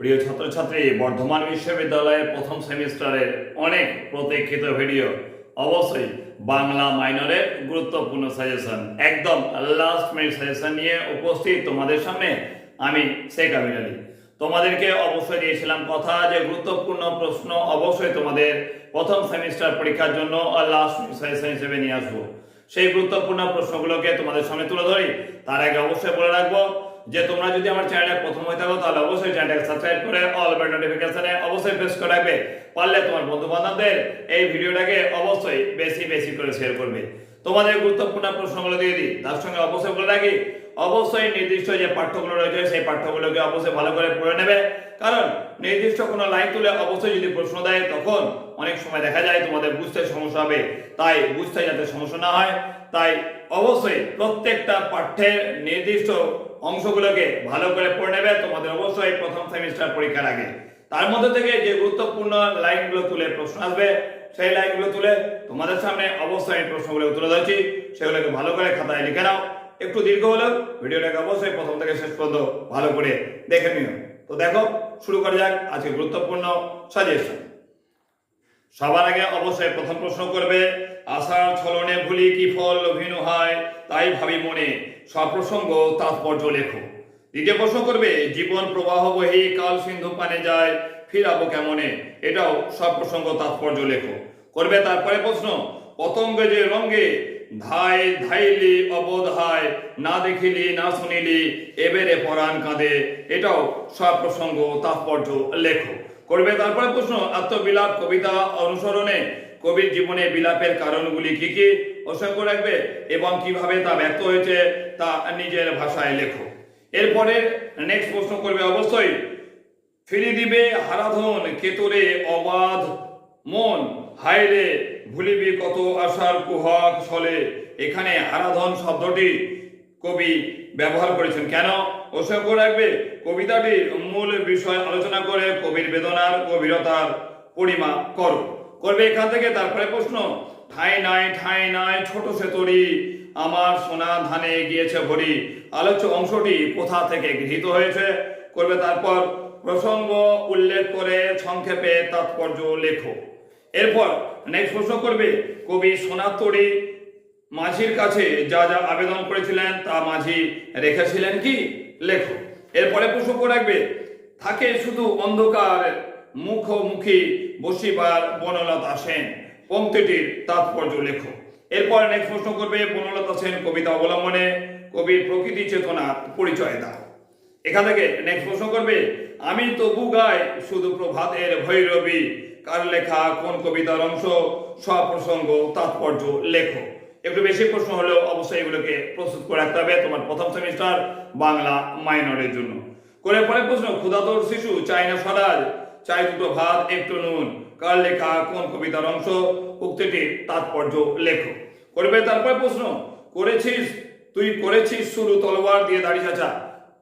প্রিয় ছাত্রছাত্রী, বর্ধমান বিশ্ববিদ্যালয়ের প্রথম সেমিস্টারের অনেক প্রতীক্ষিত ভিডিও। অবশ্যই বাংলা মাইনরের গুরুত্বপূর্ণ সাজেশন, একদম লাস্ট মিনিট সাজেশন নিয়ে উপস্থিত তোমাদের সামনে আমি শেখ আমির আলী তোমাদেরকে অবশ্যই দিয়েছিলাম কথা যে গুরুত্বপূর্ণ প্রশ্ন অবশ্যই তোমাদের প্রথম সেমিস্টার পরীক্ষার জন্য লাস্ট সাজেশন হিসেবে নিয়ে আসব। সেই গুরুত্বপূর্ণ প্রশ্নগুলোকে তোমাদের সামনে তুলে ধরি, তার আগে অবশ্যই বলে রাখব যে তোমরা যদি আমার চ্যানেলে প্রথম হয়ে থাকো, তাহলে অবশ্যই চ্যানেলটাকে সাবস্ক্রাইব করে অল বেল নোটিফিকেশনে অবশ্যই প্রেস করে রাখবে। পারলে তোমার বন্ধু বান্ধবদের এই ভিডিওটাকে অবশ্যই বেশি বেশি করে শেয়ার করবে। তোমাদের গুরুত্বপূর্ণ প্রশ্নগুলো দিয়ে দিই। তার সঙ্গে অবশ্যই বলে রাখি, অবশ্যই নির্দিষ্ট যে পাঠ্যগুলো রয়েছে, সেই পাঠ্যগুলোকে অবশ্যই ভালো করে পড়ে নেবে। কারণ নির্দিষ্ট কোনো লাইন তুলে অবশ্যই যদি প্রশ্ন দেয়, তখন অনেক সময় দেখা যায় তোমাদের বুঝতে সমস্যা হবে। তাই বুঝতে যাতে সমস্যা না হয়, তাই অবশ্যই প্রত্যেকটা পাঠ্যের নির্দিষ্ট অংশগুলোকে ভালো করে পড়ে নেবে। তোমাদের অবশ্যই প্রথম সেমিস্টার পরীক্ষার আগে। তার মধ্যে থেকে যে গুরুত্বপূর্ণ লাইনগুলো তুলে প্রশ্ন আসবে, সেই লাইনগুলো তুলে তোমাদের সামনে অবশ্যই প্রশ্নগুলো তুলে ধরছি। সেগুলোকে ভালো করে খাতায় লিখে নাও। একটু দীর্ঘ হলেও ভিডিওটাকে অবশ্যই প্রথম থেকে শেষ পর্যন্ত ভালো করে দেখে নিও। তো দেখো, শুরু করা যাক আজকে গুরুত্বপূর্ণ সাজেশন সবার আগে অবশ্যই প্রথম প্রশ্ন করবে আশার ছলনে ভুলি কি ফল লোভিনু হয়, তাই ভাবি মনে, সপ্রসঙ্গ, তাৎপর্য লেখো। দ্বিতীয় প্রশ্ন করবে, জীবন প্রবাহ বহি কাল সিন্ধু পানে যায়, ফিরাবো কেমনে? এটাও সপ্রসঙ্গ, তাৎপর্য লেখো। করবে তারপরে প্রশ্ন, পতঙ্গ যে রঙ্গে ধাই ধাইলি অবোধায় না দেখিলি, না শুনিলি, এবেরে পরাণ কাঁদে। এটাও সপ্রসঙ্গ, তাৎপর্য লেখো। করবে। তারপরে প্রশ্ন, আত্মবিলাপ, কবিতা অনুসরণে কবির জীবনে বিলাপের কারণগুলি কি কি? অসংখ্য রাখবে এবং কীভাবে তা ব্যক্ত হয়েছে তা নিজের ভাষায় লেখো। এরপরে নেক্সট প্রশ্ন করবে অবশ্যই ফিরি দিবে হারাধন, কেতরে অবাধ, মন হায়রে ভুলিবি কত আশার কুহক ছলে। এখানে হারাধন শব্দটি কবি ব্যবহার করেছেন। কেন? অসংখ্য রাখবে, কবিতাটির মূল বিষয় আলোচনা করে কবির বেদনার, গভীরতার পরিমাপ করো। করবে এখান থেকে তারপরে প্রশ্ন, ঠাই নাই ঠাই নাই, ছোট সে তরি, আমার সোনা ধানে গিয়েছে ভরি। আলোচ্য অংশটি কোথা থেকে গৃহীত হয়েছে? করবে তারপর, প্রসঙ্গ উল্লেখ করে সংক্ষেপে তাৎপর্য লেখো। এরপর নেক্সট প্রশ্ন করবে, কবি সোনাতরি মাঝির কাছে যা যা আবেদন করেছিলেন তা মাঝি রেখেছিলেন কি? লেখো। এরপরে প্রসঙ্গ রাখবে, থাকে শুধু অন্ধকার মুখোমুখি বসিবার বনলতা সেন। পঙ্ক্তিটির তাৎপর্য লেখো। এরপর নেক্সট প্রশ্ন করবে, বনলতা সেন কবিতা অবলম্বনে কবির প্রকৃতি চেতনা পরিচয় দাও। এখান থেকে নেক্সট প্রশ্ন করবে, আমি তবু গাই শুধু প্রভাতের ভৈরবী, কার লেখা, কোন কবিতার অংশ, সব প্রসঙ্গ তাৎপর্য লেখো। একটু বেশি প্রশ্ন হলেও অবশ্যই এগুলোকে প্রস্তুত করে রাখতে হবে তোমার প্রথম সেমিস্টার বাংলা মাইনরের জন্য। করে পরে প্রশ্ন, ক্ষুধাতর শিশু, চাই না চাই দুটো ভাত, একটু নুন। কার লেখা, কোন কবিতার অংশ? উক্তিটির তাৎপর্য লেখো। করবে তারপরে প্রশ্ন, করেছিস, তুই করেছিস শুরু তলোয়ার দিয়ে দাড়ি চাচা?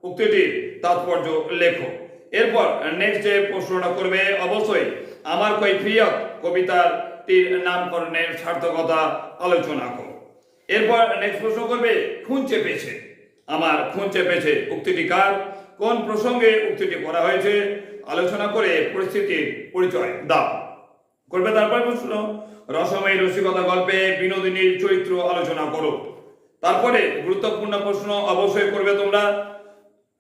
উক্তিটির তাৎপর্য লেখো। এরপর নেক্সট যে প্রশ্নটা করবে, অবশ্যই আমার কৈফিয়ত কবিতার টির নামকরণের সার্থকতা আলোচনা করো। এরপর নেক্সট প্রশ্ন করবে, খুন চেপেছে। আমার খুন চেপেছে, উক্তিটি কার? কোন প্রসঙ্গে উক্তিটি করা হয়েছে? আলোচনা করে পরিস্থিতির পরিচয় দাও। করবে তারপর প্রশ্ন রসময়ী রসিকতা গল্পে বিনোদিনীর চরিত্র আলোচনা করো। তারপরে গুরুত্বপূর্ণ প্রশ্ন অবশ্যই করবে তোমরা।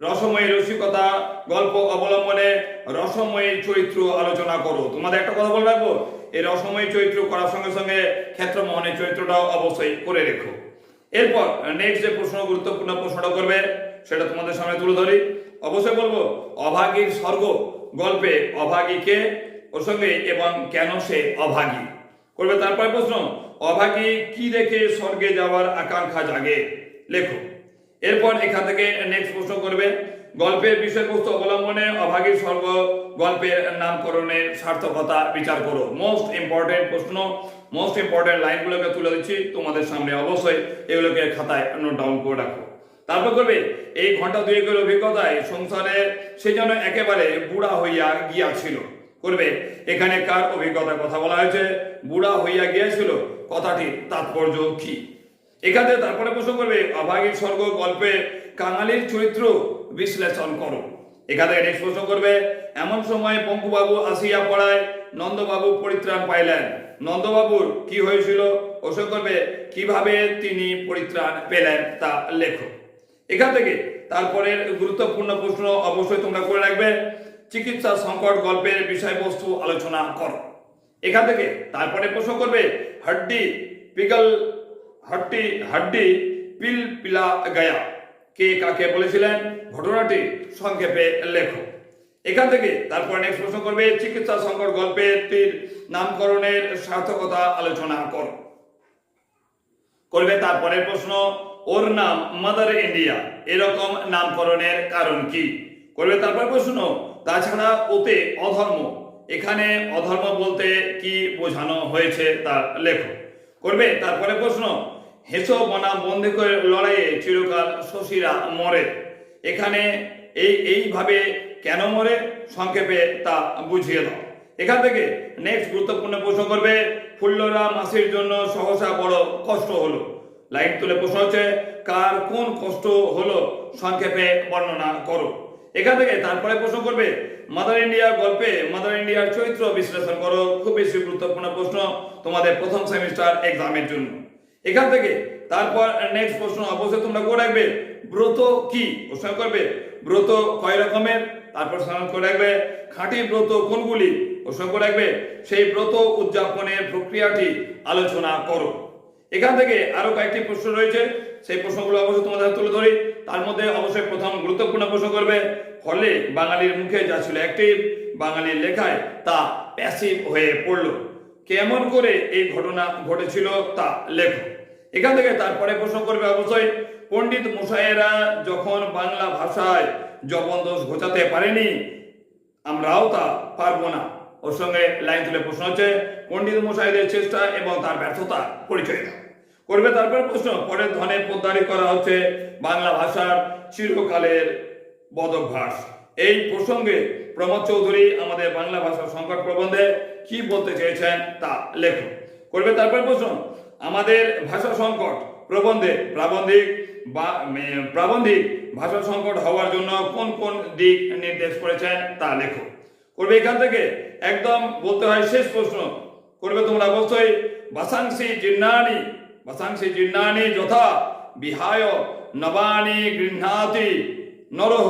রসময়ী রসিকতা গল্প অবলম্বনে রসময়ী চরিত্র আলোচনা করো। তোমাদের একটা কথা বলে রাখব? এই রসময়ী চরিত্র করার সঙ্গে সঙ্গে ক্ষেত্রমোহনের চরিত্রটাও অবশ্যই করে রেখো। এরপর নেক্সট যে প্রশ্ন, গুরুত্বপূর্ণ প্রশ্নটা করবে, সেটা তোমাদের সামনে তুলে ধরি। অবশ্যই বলব, অভাগীর স্বর্গ গল্পে অভাগীকে ওর সঙ্গে এবং কেন সে অভাগী? করবে তারপরে প্রশ্ন, অভাগী কি দেখে স্বর্গে যাওয়ার আকাঙ্ক্ষা জাগে? লেখো। এরপর এখান থেকে নেক্সট প্রশ্ন করবে গল্পের বিষয়বস্তু অবলম্বনে অভাগীর স্বর্গ গল্পের নামকরণের সার্থকতা বিচার করো। মোস্ট ইম্পর্টেন্ট প্রশ্ন মোস্ট ইম্পর্টেন্ট লাইনগুলোকে তুলে দিচ্ছি, তোমাদের সামনে অবশ্যই এগুলোকে খাতায় নোট ডাউন করে রাখো। তারপর করবে, এই ঘণ্টা দুয়েকের অভিজ্ঞতায় সংসারে সে যেন একেবারে বুড়া হইয়া গিয়াছিল। করবে, এখানে কার অভিজ্ঞতার কথা বলা হয়েছে? বুড়া হইয়া গিয়াছিল? কথাটির তাৎপর্য কি? এখানে তারপরে প্রশ্ন করবে অভাগীর স্বর্গ গল্পে কাঙালির চরিত্র বিশ্লেষণ করো। এখান থেকে নেক্সট প্রশ্ন করবে, এমন সময় পঙ্কুবাবু আসিয়া পড়ায় নন্দবাবু পরিত্রাণ পাইলেন। নন্দবাবুর কি হয়েছিল? প্রশ্ন করবে, কীভাবে তিনি পরিত্রাণ পেলেন তা লেখো। এখান থেকে তারপরের গুরুত্বপূর্ণ প্রশ্ন অবশ্যই তোমরা করে রাখবে, চিকিৎসা সংকট গল্পের বিষয়বস্তু আলোচনা করো। এখান থেকে তারপরে প্রশ্ন করবে, হাড্ডি, পিগল হাড্ডি হাড্ডি পিল পিলা গায়া কে কাকে বলেছিলেন? ঘটনাটি সংক্ষেপে লেখো। এখান থেকে তারপর নেক্সট প্রশ্ন করবে, চিকিৎসা সংকট গল্পেরটির নামকরণের সার্থকতা আলোচনা করো। করবে তারপরের প্রশ্ন, ওর নাম মাদার ইন্ডিয়া এরকম নামকরণের কারণ কি? করবে তারপর প্রশ্ন, তাছাড়া ওতে অধর্ম, এখানে অধর্ম বলতে কি বোঝানো হয়েছে তার লেখো। করবে? তারপরে প্রশ্ন, হেসো বনাম করে লড়াইয়ে চিরকাল শশীরা মরে। এখানে এই, এইভাবে কেন মরে? সংক্ষেপে তা বুঝিয়ে দাও। এখান থেকে নেক্সট গুরুত্বপূর্ণ প্রশ্ন করবে, ফুল্লরা মাসির জন্য সহসা বড় কষ্ট হলো। লাইন তুলে প্রশ্ন হচ্ছে, কার কোন কষ্ট হলো? সংক্ষেপে বর্ণনা করো। এখান থেকে তারপরে প্রশ্ন করবে মাদার ইন্ডিয়ার গল্পে মাদার ইন্ডিয়ার চরিত্র বিশ্লেষণ করো, খুব বেশি গুরুত্বপূর্ণ প্রশ্ন তোমাদের প্রথম সেমিস্টার এক্সামের জন্য। এখান থেকে তারপর নেক্সট প্রশ্ন, অবশ্যই তোমরা করে রাখবে, ব্রত কি? প্রশ্ন করবে, ব্রত কয় রকমের? তারপর স্মরণ করে রাখবে, খাঁটি ব্রত কোনগুলি? প্রশ্ন করে রাখবে, সেই ব্রত উদযাপনের প্রক্রিয়াটি আলোচনা করো। এখান থেকে আরও কয়েকটি প্রশ্ন রয়েছে সেই প্রশ্নগুলো অবশ্যই তোমাদের তুলে ধরি। তার মধ্যে অবশ্যই প্রথম গুরুত্বপূর্ণ প্রশ্ন করবে ফলে বাঙালির মুখে যা ছিল অ্যাক্টিভ বাঙালির লেখায় তা প্যাসিভ হয়ে পড়ল। কেমন করে এই ঘটনা ঘটেছিল তা লেখো। এখান থেকে তারপরে প্রশ্ন করবে অবশ্যই, পণ্ডিত মশাইয়েরা যখন বাংলা ভাষায় জবরদোষ ঘোচাতে পারেনি, আমরাও তা পারব না। ওর সঙ্গে লাইন তুলে প্রশ্ন হচ্ছে, পণ্ডিত মশাইদের চেষ্টা এবং তার ব্যর্থতা পরিচয় দাও। করবে তারপর প্রশ্ন। পরে ধনে পোদ্দারি করা হচ্ছে বাংলা ভাষার চিরকালের বদভ্যাস। এই প্রসঙ্গে প্রমোদ চৌধুরী আমাদের বাংলা ভাষার সংকট প্রবন্ধে কি বলতে চেয়েছেন তা লেখো করবে তারপর প্রশ্ন। আমাদের ভাষা সংকট প্রবন্ধে প্রাবন্ধিক বা প্রাবন্ধিক ভাষা সংকট হওয়ার জন্য কোন কোন দিক নির্দেশ করেছেন তা লেখো করবে এখান থেকে একদম বলতে হয় শেষ প্রশ্ন। করবে তোমরা অবশ্যই। বাসাংসি জিন্নানি বাসাংসি জিন্নানি যথা বিহায় নবানি গৃহাতি নরহ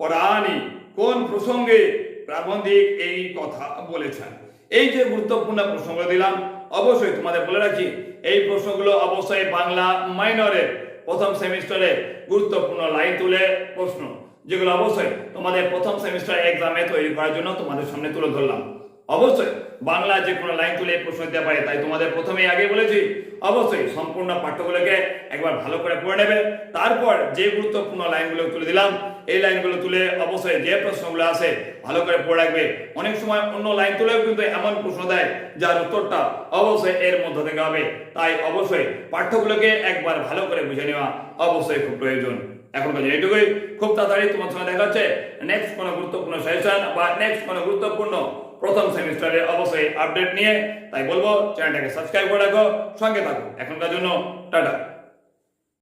পরাণি কোন প্রসঙ্গে প্রাবন্ধিক এই কথা বলেছেন এই যে গুরুত্বপূর্ণ প্রসঙ্গ দিলাম অবশ্যই তোমাদের বলে রাখি এই প্রশ্নগুলো অবশ্যই বাংলা মাইনরের প্রথম সেমিস্টারে গুরুত্বপূর্ণ লাইন তুলে প্রশ্ন যেগুলো অবশ্যই তোমাদের প্রথম সেমিস্টার এক্সামে তৈরি করার জন্য তোমাদের সামনে তুলে ধরলাম অবশ্যই, বাংলা যে কোনো লাইন তুলে প্রশ্ন দিতে পারে। তাই তোমাদের প্রথমেই আগে বলেছি, অবশ্যই সম্পূর্ণ পাঠ্যগুলোকে একবার ভালো করে পড়ে নেবে। তারপর যে গুরুত্বপূর্ণ লাইনগুলো তুলে দিলাম, এই লাইনগুলো তুলে অবশ্যই যে প্রশ্নগুলো আছে ভালো করে পড়ে রাখবে। অনেক সময় অন্য লাইন তুলেও কিন্তু এমন প্রশ্ন দেয়, যার উত্তরটা অবশ্যই এর মধ্যে থেকে হবে। তাই অবশ্যই পাঠ্যগুলোকে একবার ভালো করে বুঝে নেওয়া অবশ্যই খুব প্রয়োজন। এখন কাজে এইটুকুই খুব তাড়াতাড়ি তোমার সঙ্গে দেখা হচ্ছে। নেক্সট কোনো গুরুত্বপূর্ণ সেশন বা নেক্সট কোনো গুরুত্বপূর্ণ প্রথম সেমিস্টারে অবশ্যই আপডেট নিয়ে, তাই বলব চ্যানেলটাকে সাবস্ক্রাইব করে রাখো, সঙ্গে থাকো। এখনকার জন্য, টাটা।